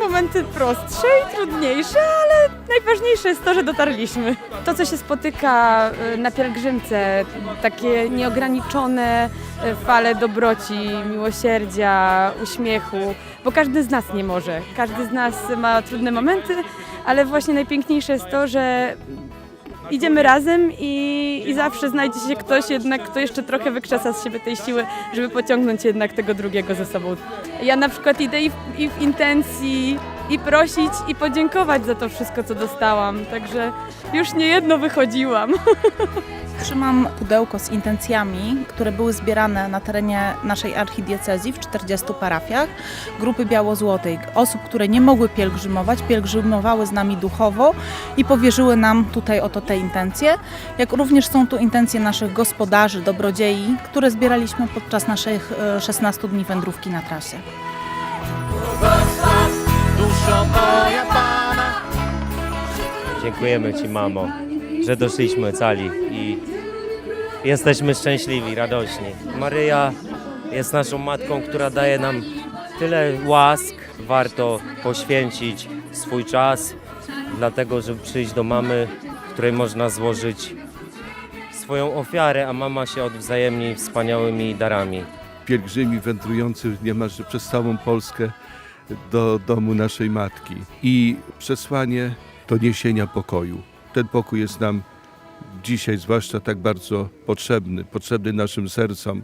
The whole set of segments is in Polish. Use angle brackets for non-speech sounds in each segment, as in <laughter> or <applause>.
momenty prostsze i trudniejsze, ale najważniejsze jest to, że dotarliśmy. To, co się spotyka y, na pielgrzymce, takie nieograniczone y, fale dobroci, miłosierdzia, uśmiechu, bo każdy z nas nie może. Każdy z nas ma trudne momenty, ale właśnie najpiękniejsze jest to, że idziemy razem i, i zawsze znajdzie się ktoś jednak, kto jeszcze trochę wykrzesa z siebie tej siły, żeby pociągnąć jednak tego drugiego ze sobą. Ja na przykład idę i w, i w intencji i prosić i podziękować za to wszystko, co dostałam, także już nie jedno wychodziłam. <laughs> Trzymam pudełko z intencjami, które były zbierane na terenie naszej archidiecezji w 40 parafiach, grupy biało-złotej, osób, które nie mogły pielgrzymować, pielgrzymowały z nami duchowo i powierzyły nam tutaj oto te intencje, jak również są tu intencje naszych gospodarzy, dobrodziei, które zbieraliśmy podczas naszych e, 16 dni wędrówki na trasie. Duszo moja Pana. Dziękujemy Ci, mamo, że doszliśmy cali i jesteśmy szczęśliwi, radośni. Maryja jest naszą matką, która daje nam tyle łask. Warto poświęcić swój czas, dlatego żeby przyjść do mamy, której można złożyć swoją ofiarę, a mama się odwzajemni wspaniałymi darami. pielgrzymi wędrujący niemalże przez całą Polskę do domu naszej matki. I przesłanie do niesienia pokoju. Ten pokój jest nam dzisiaj zwłaszcza tak bardzo potrzebny, potrzebny naszym sercom,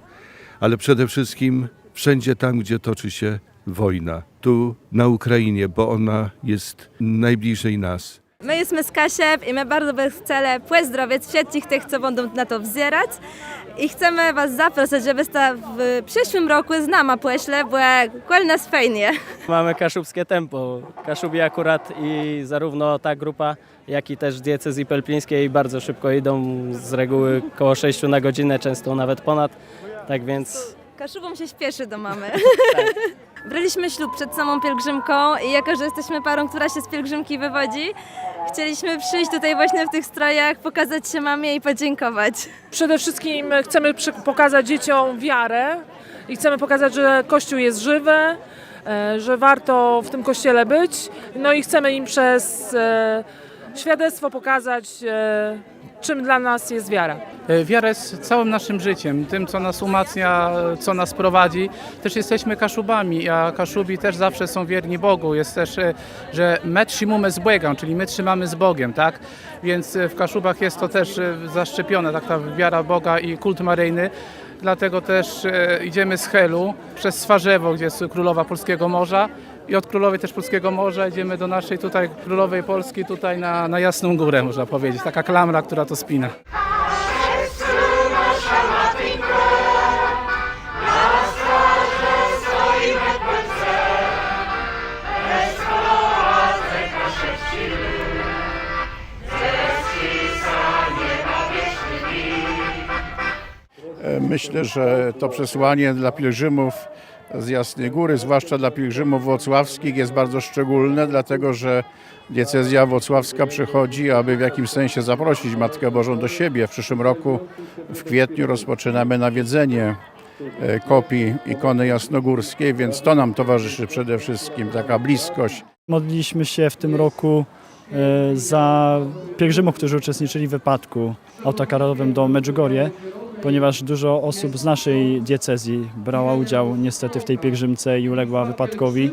ale przede wszystkim wszędzie tam, gdzie toczy się wojna. Tu na Ukrainie, bo ona jest najbliżej nas. My jesteśmy z Kasiew i my bardzo chcemy pozdrowić wszystkich tych, co będą na to wzierać. I chcemy Was zaprosić, żebyście w przyszłym roku z nami poszli, bo kol nas fajnie. Mamy kaszubskie tempo. Kaszubi akurat i zarówno ta grupa, jak i też diecezji pelplińskiej bardzo szybko idą, z reguły koło 6 na godzinę, często nawet ponad. Tak więc Kaszubom się śpieszy do mamy. <laughs> <laughs> Braliśmy ślub przed samą pielgrzymką i jako, że jesteśmy parą, która się z pielgrzymki wywodzi, chcieliśmy przyjść tutaj właśnie w tych strojach, pokazać się mamie i podziękować. Przede wszystkim chcemy pokazać dzieciom wiarę i chcemy pokazać, że Kościół jest żywy, e, że warto w tym kościele być. No i chcemy im przez e, świadectwo pokazać, e, czym dla nas jest wiara. E, Wiara jest całym naszym życiem, tym co nas umacnia, co nas prowadzi. Też jesteśmy kaszubami, a kaszubi też zawsze są wierni Bogu. Jest też, e, że my trzymamy z czyli my trzymamy z Bogiem, tak? Więc e, w kaszubach jest to też zaszczepione, ta wiara Boga i kult maryjny. Dlatego też idziemy z Helu przez Swarzewo, gdzie jest królowa Polskiego Morza. I od Królowej też Polskiego Morza idziemy do naszej tutaj Królowej Polski, tutaj na, na Jasną Górę, można powiedzieć. Taka klamra, która to spina. Myślę, że to przesłanie dla pielgrzymów z Jasnej Góry, zwłaszcza dla pielgrzymów włocławskich jest bardzo szczególne, dlatego że diecezja włocławska przychodzi, aby w jakimś sensie zaprosić Matkę Bożą do siebie. W przyszłym roku, w kwietniu, rozpoczynamy nawiedzenie e, kopii ikony jasnogórskiej, więc to nam towarzyszy przede wszystkim, taka bliskość. Modliliśmy się w tym roku e, za pielgrzymów, którzy uczestniczyli w wypadku autokarowym do Medjugorje, ponieważ dużo osób z naszej diecezji brała udział niestety w tej pielgrzymce i uległa wypadkowi.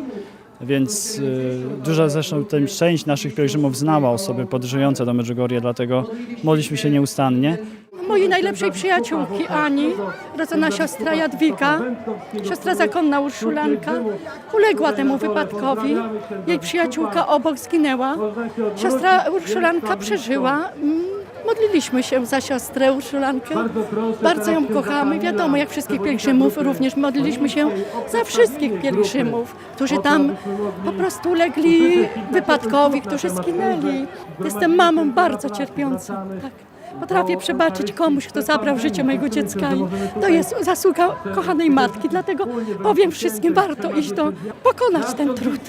Więc e, duża zresztą też część naszych pielgrzymów znała osoby podróżujące do Medjugorje, dlatego modliliśmy się nieustannie. Mojej najlepszej przyjaciółki Ani, rodzona siostra Jadwiga, siostra zakonna Urszulanka, uległa temu wypadkowi. Jej przyjaciółka obok zginęła. Siostra Urszulanka przeżyła. Modliliśmy się za siostrę Urszulankę. Bardzo ją kochamy. Wiadomo, jak wszystkich pielgrzymów, również modliliśmy się za wszystkich pielgrzymów, którzy tam po prostu ulegli <laughs> wypadkowi, którzy zginęli. Jestem mamą bardzo cierpiącą. Tak. Potrafię przebaczyć komuś, kto zabrał życie mojego dziecka i to jest zasługa kochanej matki. Dlatego powiem wszystkim, warto iść do, pokonać ten trud.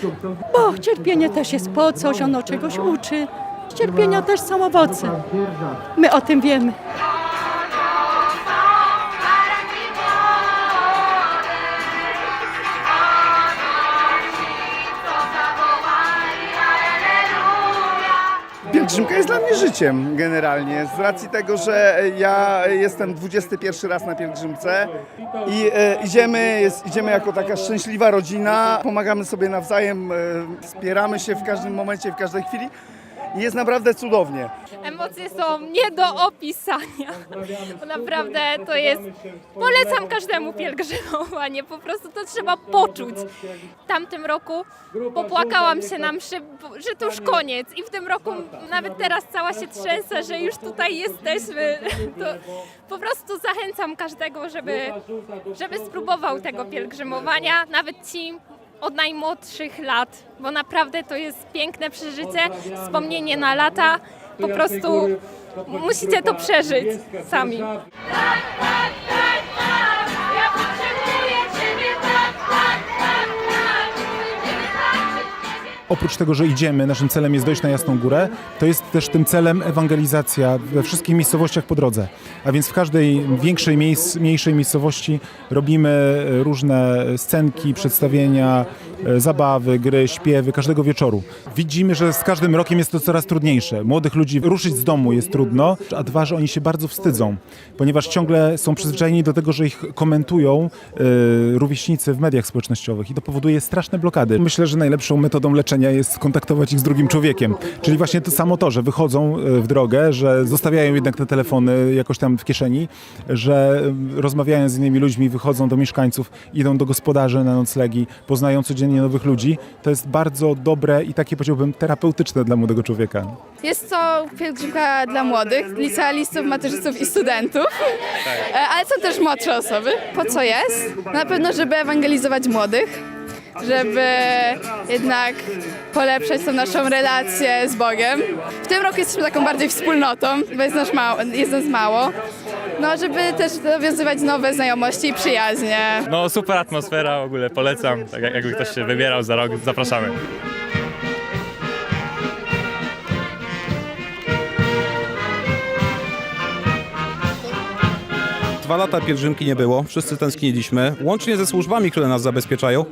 Bo cierpienie też jest po coś, ono czegoś uczy. Cierpienia też są owoce. My o tym wiemy. Pielgrzymka jest dla mnie życiem generalnie, z racji tego, że ja jestem 21 raz na pielgrzymce i e, idziemy, jest, idziemy jako taka szczęśliwa rodzina, pomagamy sobie nawzajem, e, wspieramy się w każdym momencie, w każdej chwili i jest naprawdę cudownie. Emocje są nie do opisania. Bo naprawdę to jest. Polecam każdemu pielgrzymowanie, po prostu to trzeba poczuć. W tamtym roku popłakałam się na mszy, że to już koniec. I w tym roku nawet teraz cała się trzęsę, że już tutaj jesteśmy. To po prostu zachęcam każdego, żeby, żeby spróbował tego pielgrzymowania, nawet ci od najmłodszych lat, bo naprawdę to jest piękne przeżycie, wspomnienie na lata. Po prostu musicie to przeżyć sami. Oprócz tego, że idziemy, naszym celem jest dojść na Jasną Górę, to jest też tym celem ewangelizacja we wszystkich miejscowościach po drodze. A więc w każdej większej, mniejszej miejscowości robimy e, różne scenki, przedstawienia, zabawy, gry, śpiewy każdego wieczoru. Widzimy, że z każdym rokiem jest to coraz trudniejsze. Młodych ludzi ruszyć z domu jest trudno, a dwa, że oni się bardzo wstydzą, ponieważ ciągle są przyzwyczajeni do tego, że ich komentują e, rówieśnicy w mediach społecznościowych i to powoduje straszne blokady. Myślę, że najlepszą metodą leczenia jest kontaktować ich z drugim człowiekiem. Czyli właśnie to samo to, że wychodzą e, w drogę, że zostawiają jednak te telefony jakoś tam w kieszeni, że e, rozmawiają z innymi ludźmi, wychodzą do mieszkańców, idą do gospodarzy na noclegi, poznają codziennie nowych ludzi. To jest bardzo dobre i takie powiedziałbym terapeutyczne dla młodego człowieka. Jest to pielgrzymka dla młodych, licealistów, macierzystów i studentów, E, ale są też młodsze osoby. Po co jest? Na pewno, żeby ewangelizować młodych, żeby jednak polepszać tą naszą relację z Bogiem. W tym roku jesteśmy taką bardziej wspólnotą, bo jest nas mało. Jest nas mało. No, żeby też nawiązywać nowe znajomości i przyjaźnie. No super atmosfera, w ogóle polecam. Tak jak- jakby ktoś się wybierał za rok, zapraszamy. Dwa lata pielgrzymki nie było, wszyscy tęskniliśmy, łącznie ze służbami, które nas zabezpieczają.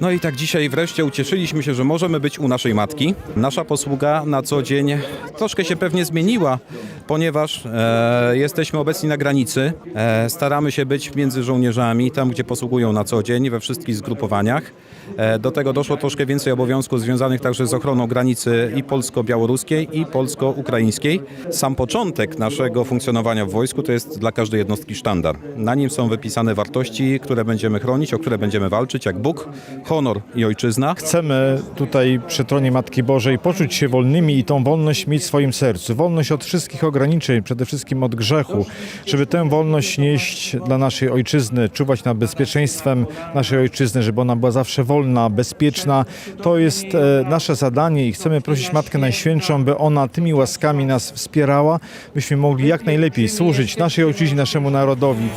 No i tak dzisiaj wreszcie ucieszyliśmy się, że możemy być u naszej matki. Nasza posługa na co dzień troszkę się pewnie zmieniła, ponieważ e, jesteśmy obecni na granicy. E, staramy się być między żołnierzami, tam gdzie posługują na co dzień, we wszystkich zgrupowaniach. E, do tego doszło troszkę więcej obowiązków związanych także z ochroną granicy i polsko-białoruskiej, i polsko-ukraińskiej. Sam początek naszego funkcjonowania w wojsku to jest dla każdej jednostki sztandar. Na nim są wypisane wartości, które będziemy chronić, o które będziemy walczyć, jak Bóg, honor i ojczyzna. Chcemy tutaj przy tronie Matki Bożej poczuć się wolnymi i tą wolność mieć w swoim sercu. Wolność od wszystkich ograniczeń, przede wszystkim od grzechu. Żeby tę wolność nieść dla naszej ojczyzny, czuwać nad bezpieczeństwem naszej ojczyzny, żeby ona była zawsze wolna, bezpieczna. To jest e, nasze zadanie i chcemy prosić Matkę Najświętszą, by ona tymi łaskami nas wspierała, byśmy mogli jak najlepiej służyć naszej ojczyźnie, naszemu narodowi.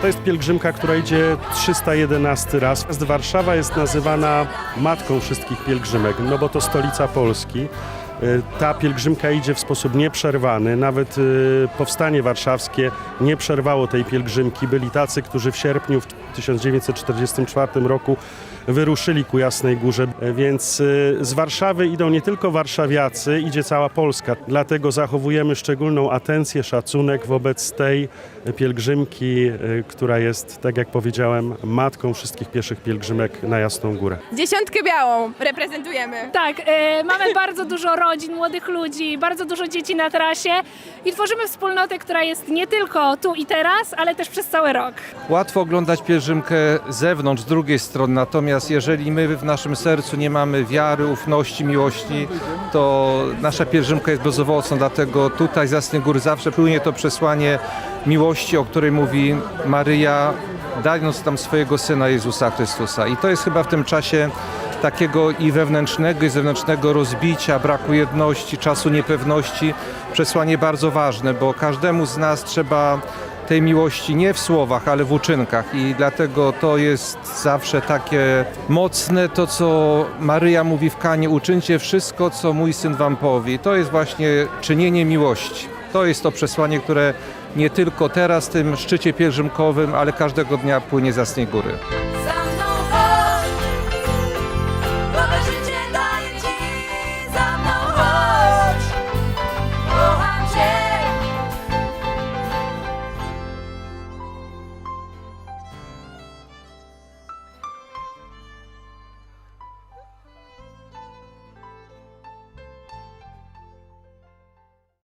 To jest pielgrzymka, która idzie 311 raz. Warszawa jest nazywana matką wszystkich pielgrzymek, no bo to stolica Polski. Y, Ta pielgrzymka idzie w sposób nieprzerwany. Nawet y, powstanie warszawskie nie przerwało tej pielgrzymki. Byli tacy, którzy w sierpniu w 1944 roku wyruszyli ku Jasnej Górze. Y, Więc z Warszawy idą nie tylko warszawiacy, idzie cała Polska. Dlatego zachowujemy szczególną atencję, szacunek wobec tej pielgrzymki, y, która jest, tak jak powiedziałem, matką wszystkich pieszych pielgrzymek na Jasną Górę. Dziesiątkę białą reprezentujemy. Tak, e, mamy bardzo dużo rodzin, młodych ludzi, bardzo dużo dzieci na trasie i tworzymy wspólnotę, która jest nie tylko tu i teraz, ale też przez cały rok. Łatwo oglądać pielgrzymkę z zewnątrz, z drugiej strony, natomiast jeżeli my w naszym sercu nie mamy wiary, ufności, miłości, to nasza pielgrzymka jest bezowocna, dlatego tutaj z Jasnej Góry zawsze płynie to przesłanie miłości, o której mówi Maryja, dając tam swojego Syna Jezusa Chrystusa. I to jest chyba w tym czasie takiego i wewnętrznego, i zewnętrznego rozbicia, braku jedności, czasu niepewności, przesłanie bardzo ważne, bo każdemu z nas trzeba tej miłości nie w słowach, ale w uczynkach i dlatego to jest zawsze takie mocne, to co Maryja mówi w Kanie, uczyńcie wszystko, co mój Syn wam powie. To jest właśnie czynienie miłości. To jest to przesłanie, które nie tylko teraz tym szczycie pielgrzymkowym, ale każdego dnia płynie z Jasnej Góry.